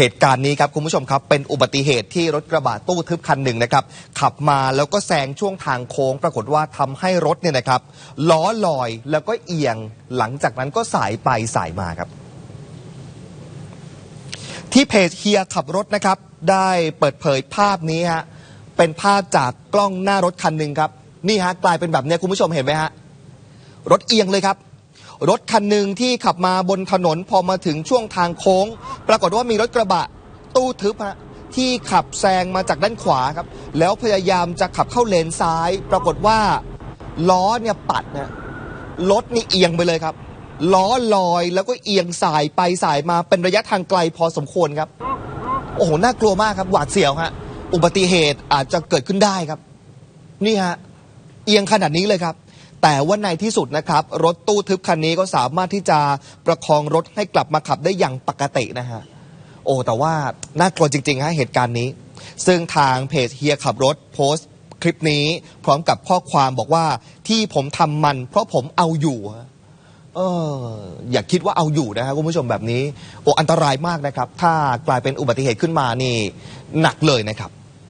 เหตุการณ์นี้ครับคุณผู้ชมครับ เป็นอุบัติเหตุที่รถกระบะตู้ทึบคันหนึ่งนะครับ ขับมาแล้วก็แซงช่วงทางโค้ง ปรากฏว่าทำให้รถเนี่ยนะครับ ล้อลอยแล้วก็เอียงหลังจากนั้นก็สายไปสายมาครับที่เพจเฮียขับรถนะครับ ได้เปิดเผยภาพนี้ฮะเป็นภาพจากกล้องหน้ารถคันหนึ่งครับ นี่ฮะกลายเป็นแบบเนี้ยคุณผู้ชมเห็นไหมฮะรถเอียงเลยครับ รถคันหนึ่งที่ขับมาบนถนนพอมาถึงช่วงทางโค้ง ปรากฏว่ามีรถกระบะตู้ทึบฮะที่ขับแซงมาจากด้านขวาครับ แล้วพยายามจะขับเข้าเลนซ้าย ปรากฏว่าล้อเนี่ยปัดนะรถนี่เอียงไปเลยครับ ล้อลอยแล้วก็เอียงสายไปสายมาเป็นระยะทางไกลพอสมควรครับ โอ้โห น่ากลัวมากครับหวาดเสียวฮะอุบัติเหตุอาจจะเกิดขึ้นได้ครับ นี่ฮะเอียงขนาดนี้เลยครับ แต่ว่าในที่สุดนะครับ รถตู้ทึบคันนี้ก็สามารถที่จะประคองรถให้กลับมาขับได้อย่างปกตินะฮะ โอ้ แต่ว่าน่ากลัวจริงๆฮะเหตุการณ์นี้ ซึ่งทางเพจเฮียขับรถโพสต์ คลิปนี้พร้อมกับข้อความบอกว่าที่ผมทำมัน เพราะผมเอาอยู่เอออย่าคิดว่าเอาอยู่นะครับคุณผู้ชมแบบนี้ โอ้อันตรายมากนะครับ ถ้ากลายเป็นอุบัติเหตุขึ้นมานี่หนักเลยนะครับ